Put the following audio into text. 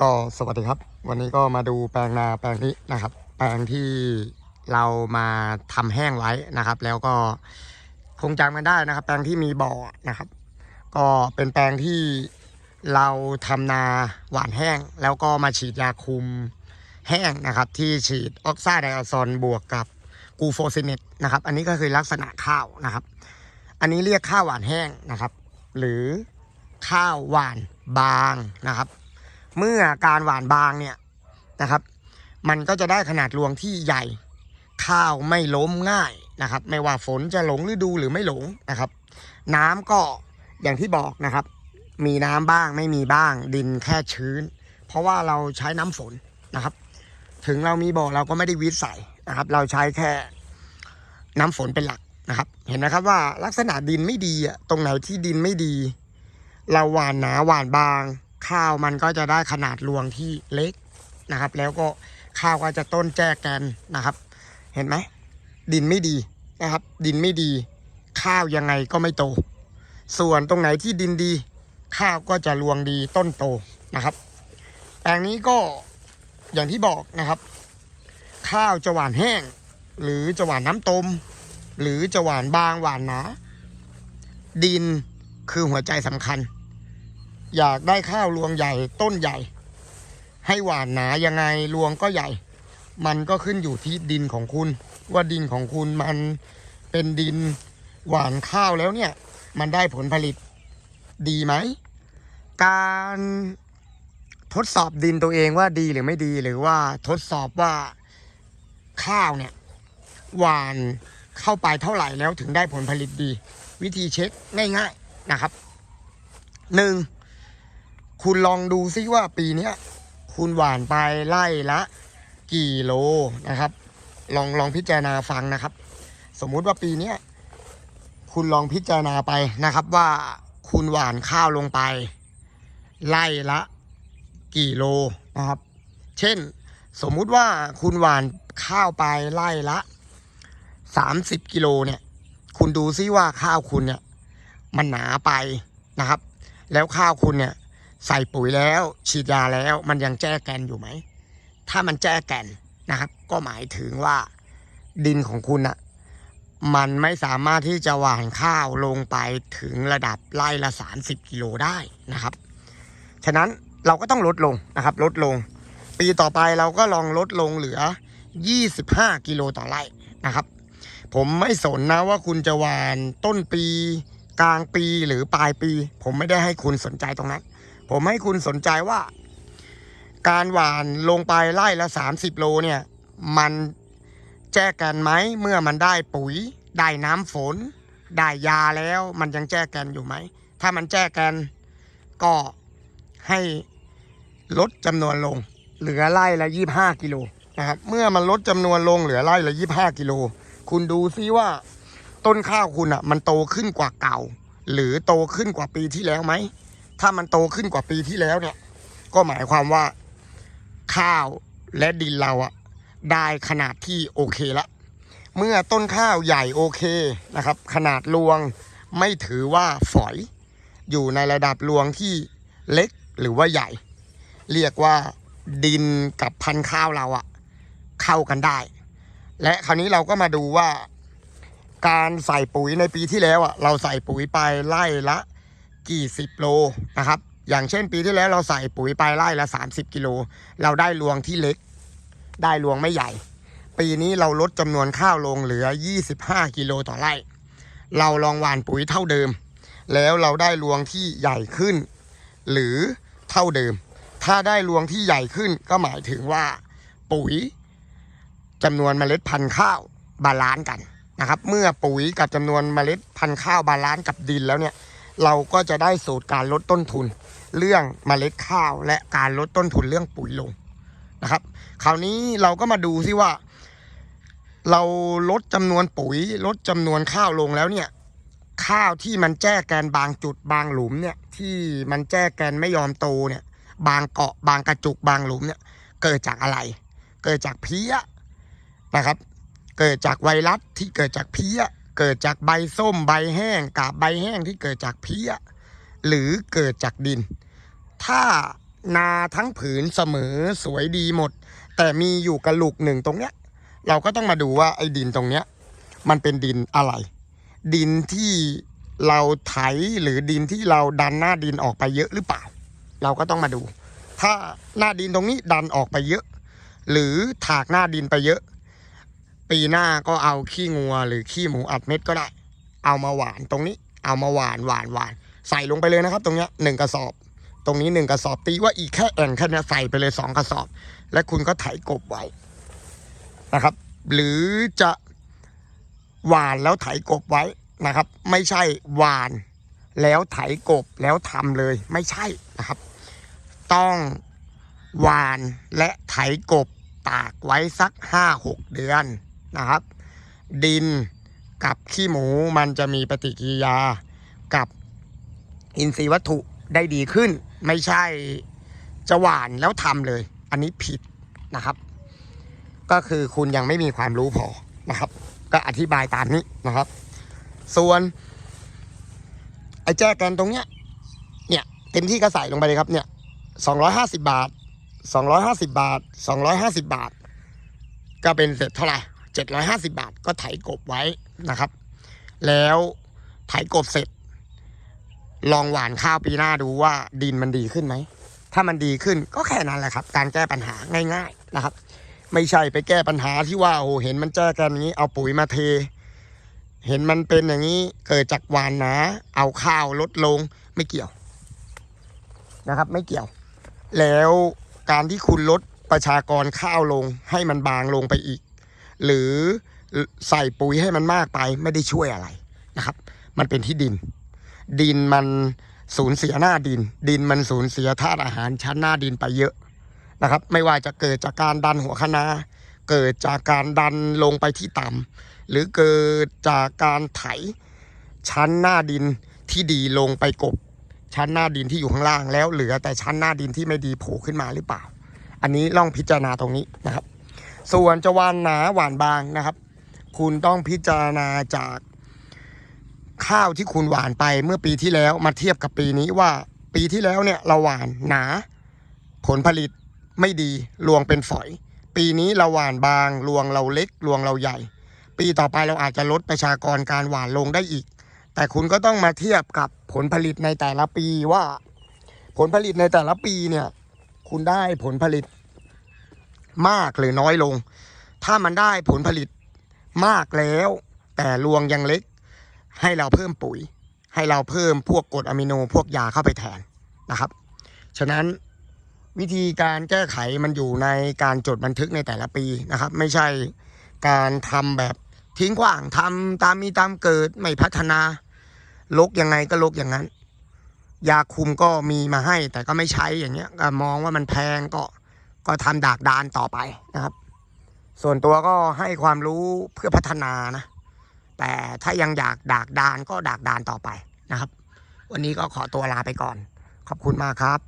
ก็สวัสดีครับ วันนี้ก็มาดูแปลงนาแปลงนี้นะครับ แปลงที่เรามาทำแห้งไว้นะครับ แล้วก็คงจำกันได้นะครับ แปลงที่มีบ่อนะครับ ก็เป็นแปลงที่เราทำนาหวานแห้ง แล้วก็มาฉีดยาคุมแห้งนะครับ ที่ฉีดออกซาไดอะซอนบวกกับกูโฟซิเนตนะครับ อันนี้ก็คือลักษณะข้าวนะครับ อันนี้เรียกข้าวหวานแห้งนะครับ หรือข้าวหวานบางนะครับ เมื่อการหวานบางเนี่ยนะครับ มันก็จะได้ขนาดรวงที่ใหญ่ ข้าวไม่ล้มง่ายนะครับ ไม่ว่าฝนจะหลงฤดูหรือไม่หลงนะครับ น้ำก็อย่างที่บอกนะครับ มีน้ำบ้างไม่มีบ้าง ดินแค่ชื้น เพราะว่าเราใช้น้ำฝนนะครับ ถึงเรามีบ่อเราก็ไม่ได้วิทย์ใส่นะครับ เราใช้แค่น้ำฝนเป็นหลักนะครับ เห็นนะครับว่าลักษณะดินไม่ดีอะตรงไหนที่ดินไม่ดี เราหวานหนาหวานบาง ข้าวมันก็จะได้ขนาดรวงที่เล็กนะครับ แล้วก็ข้าวก็จะต้นแจ้แกนนะครับ เห็นไหมดินไม่ดีนะครับ ดินไม่ดี ข้าวยังไงก็ไม่โต ส่วนตรงไหนที่ดินดี ข้าวก็จะรวงดีต้นโตนะครับแปลงนี้ก็อย่างที่บอกนะครับ ข้าวจะหวานแห้ง หรือจะหวานน้ำต้มหรือจะหวานบางหวานหนาดินคือหัวใจสำคัญ อยากได้ข้าวรวงใหญ่ต้นใหญ่ ให้หวานหนายังไงรวงก็ใหญ่ มันก็ขึ้นอยู่ที่ดินของคุณ ว่าดินของคุณมันเป็นดินหวานข้าวแล้วเนี่ย มันได้ผลผลิตดีไหม การทดสอบดินตัวเองว่าดีหรือไม่ดีหรือว่าทดสอบว่าข้าวเนี่ยหวานเข้าไปเท่าไหร่แล้วถึงได้ผลผลิตดี วิธีเช็คง่าย ๆนะครับหนึ่ง คุณลองดูซิว่าปีเนี้ยคุณหวานไปไล่ละ กี่โลนะครับ ลองลองพิจารณาฟังนะครับ สมมุติว่าปีเนี้ยคุณลองพิจารณาไปนะครับว่าคุณหวานข้าวลงไป ไล่ละ กี่โลนะครับ เช่น สมมุติว่าคุณหวานข้าวไปไล่ละ30กิโลเนี่ย คุณดูซิว่าข้าวคุณเนี่ย มันหนาไปนะครับ แล้วข้าวคุณเนี่ย ใส่ปุ๋ยแล้วฉีดยาแล้วมันยังแจ้แกนอยู่ไหม ถ้ามันแจ้แกนนะครับ ก็หมายถึงว่าดินของคุณอะมันไม่สามารถที่จะหว่านข้าวลงไปถึงระดับไร่ละ 30 กิโลได้นะครับ ฉะนั้นเราก็ต้องลดลงนะครับ ลดลง ปีต่อไปเราก็ลองลดลงเหลือ 25 กิโลต่อไร่นะครับ ผมไม่สนนะว่าคุณจะหวานต้นปี กลางปีหรือปลายปี ผมไม่ได้ให้คุณสนใจตรงนั้น ผมให้คุณสนใจว่า การหวานลงไปไล่ละ 30 โลเนี่ย มันแจ้กันไหมเมื่อมันได้ปุ๋ย ได้น้ำฝน ได้ยาแล้วมันยังแจ้กันอยู่ไหม ถ้ามันแจ้กันก็ให้ลดจำนวนลง เหลือไล่ละ 25 กิโลนะครับเมื่อมันลดจำนวนลงเหลือไล่ละ 25 กิโล คุณดูซิว่าต้นข้าวคุณอะ มันโตขึ้นกว่าเก่า หรือโตขึ้นกว่าปีที่แล้วไหม ถ้ามันโตขึ้นกว่าปีที่แล้วเนี่ย ก็หมายความว่า ข้าวและดินเราอะได้ขนาดที่โอเคละ เมื่อต้นข้าวใหญ่โอเคนะครับ ขนาดรวงไม่ถือว่าฝอย อยู่ในระดับรวงที่เล็กหรือว่าใหญ่ เรียกว่าดินกับพันธุ์ข้าวเราอะเข้ากันได้ และคราวนี้เราก็มาดูว่า การใส่ปุ๋ยในปีที่แล้วอะเราใส่ปุ๋ยไปไล่ละ กี่สิบโลนะครับ อย่างเช่นปีที่แล้วเราใส่ปุ๋ยไปไร่ละ 30 กิโล เราได้รวงที่เล็ก ได้รวงไม่ใหญ่ ปีนี้เราลดจำนวนข้าวลงเหลือ 25 กิโลต่อไร่ เราลองหว่านปุ๋ยเท่าเดิม แล้วเราได้รวงที่ใหญ่ขึ้น หรือเท่าเดิม ถ้าได้รวงที่ใหญ่ขึ้นก็หมายถึงว่าปุ๋ยจำนวนเมล็ดพันธุ์ข้าวบาลานซ์กันนะครับ เมื่อปุ๋ยกับจำนวนเมล็ดพันธุ์ข้าวบาลานซ์กับดินแล้วเนี่ย เราก็จะได้สูตรการลดต้นทุน เรื่องเมล็ดข้าวและการลดต้นทุนเรื่องปุ๋ยลงนะครับ คราวนี้เราก็มาดูซิว่า เราลดจำนวนปุ๋ย ลดจำนวนข้าวลงแล้วเนี่ย ข้าวที่มันแจ้แกนบางจุดบางหลุมเนี่ย ที่มันแจ้แกนไม่ยอมโตเนี่ย บางเกาะบางกระจุกบางหลุมเนี่ย เกิดจากอะไร เกิดจากเพี้ยนะครับ เกิดจากไวรัสที่เกิดจากเพี้ย เกิดจากใบส้มใบแห้งกาบใบแห้งที่เกิดจากเพี้ย หรือเกิดจากดิน ถ้านาทั้งผืนเสมอสวยดีหมด แต่มีอยู่กระลุกหนึ่งตรงเนี้ย เราก็ต้องมาดูว่าไอ้ดินตรงเนี้ย มันเป็นดินอะไร ดินที่เราไถหรือดินที่เราดันหน้าดินออกไปเยอะหรือเปล่า เราก็ต้องมาดู ถ้าหน้าดินตรงนี้ดันออกไปเยอะ หรือถากหน้าดินไปเยอะ ปีหน้าก็เอาขี้งัว หรือขี้หมูอัดเม็ดก็ได้ เอามาหวานตรงนี้ เอามาหวานหวานหวานใส่ลงไปเลยนะครับ ตรงเนี้ยหนึ่งกระสอบ ตรงนี้หนึ่งกระสอบตีว่าอีกแค่แอ่งแค่นี้ใส่ไปเลยสองกระสอบ และคุณก็ไถกบไว้นะครับ หรือจะหวานแล้วไถกบไว้นะครับ ไม่ใช่หวานแล้วไถกบแล้วทำเลยไม่ใช่นะครับ ต้องหวานและไถกบตากไว้สักห้าหกเดือน นะครับ ดินกับขี้หมูมันจะมีปฏิกิริยากับอินทรีย์วัตถุได้ดีขึ้น ไม่ใช่จะหวานแล้วทำเลย อันนี้ผิดนะครับ ก็คือคุณยังไม่มีความรู้พอนะครับ ก็อธิบายตามนี้นะครับ ส่วน ไอ้แจกันตรงเนี้ยเนี่ยเต็มที่ก็ใส่ลงไปเลยครับเนี่ยสองร้อยห้าสิบาทสองร้อยห้าสิบาทสองร้อยห้าสิบาท ก็เป็นเสร็จเท่าไหร่ เจ็ดร้อยห้าสิบาทก็ไถกบไว้นะครับ แล้วไถกบเสร็จ ลองหวานข้าวปีหน้าดูว่าดินมันดีขึ้นไหม ถ้ามันดีขึ้นก็แค่นั้นแหละครับ การแก้ปัญหาง่าย ๆนะครับ ไม่ใช่ไปแก้ปัญหาที่ว่าโอ้เห็นมันแจ้กันอย่างนี้ เอาปุ๋ยมาเท เห็นมันเป็นอย่างนี้เกิดจากหวานหนาเอาข้าวลดลงไม่เกี่ยวนะครับ ไม่เกี่ยว แล้วการที่คุณลดประชากรข้าวลงให้มันบางลงไปอีก หรือใส่ปุ๋ยให้มันมากไปไม่ได้ช่วยอะไรนะครับ มันเป็นที่ดิน ดินมันสูญเสียหน้าดิน ดินมันสูญเสียธาตุอาหารชั้นหน้าดินไปเยอะนะครับ ไม่ว่าจะเกิดจากการดันหัวคะนาเกิดจากการดันลงไปที่ต่ำหรือเกิดจากการไถชั้นหน้าดินที่ดีลงไปกบ ชั้นหน้าดินที่อยู่ข้างล่างแล้วเหลือแต่ชั้นหน้าดินที่ไม่ดีโผล่ขึ้นมาหรือเปล่า อันนี้ลองพิจารณาตรงนี้นะครับ ส่วนจะหวานหนาหวานบางนะครับ คุณต้องพิจารณาจากข้าวที่คุณหวานไปเมื่อปีที่แล้วมาเทียบกับปีนี้ว่าปีที่แล้วเนี่ยเราหวานหนา ผลผลิตไม่ดีรวงเป็นฝอย ปีนี้เราหวานบางรวงเราเล็กรวงเราใหญ่ ปีต่อไปเราอาจจะลดประชากรการหวานลงได้อีก แต่คุณก็ต้องมาเทียบกับผลผลิตในแต่ละปีว่า ผลผลิตในแต่ละปีเนี่ย คุณได้ผลผลิต มากหรือน้อยลง ถ้ามันได้ผลผลิตมากแล้ว แต่รวงยังเล็ก ให้เราเพิ่มปุ๋ย ให้เราเพิ่มพวกกรดอะมิโนพวกยาเข้าไปแทนนะครับ ฉะนั้นวิธีการแก้ไขมันอยู่ในการจดบันทึกในแต่ละปีนะครับ ไม่ใช่การทำแบบทิ้งขว้างทำตามมีตามเกิดไม่พัฒนาลกยังไงก็ลกอย่างนั้น ยาคุมก็มีมาให้แต่ก็ไม่ใช้อย่างเงี้ยมองว่ามันแพงก็ ก็ทำดากดานต่อไปนะครับ ส่วนตัวก็ให้ความรู้เพื่อพัฒนานะ แต่ถ้ายังอยากดากดานก็ดากดานต่อไปนะครับ วันนี้ก็ขอตัวลาไปก่อน ขอบคุณมากครับ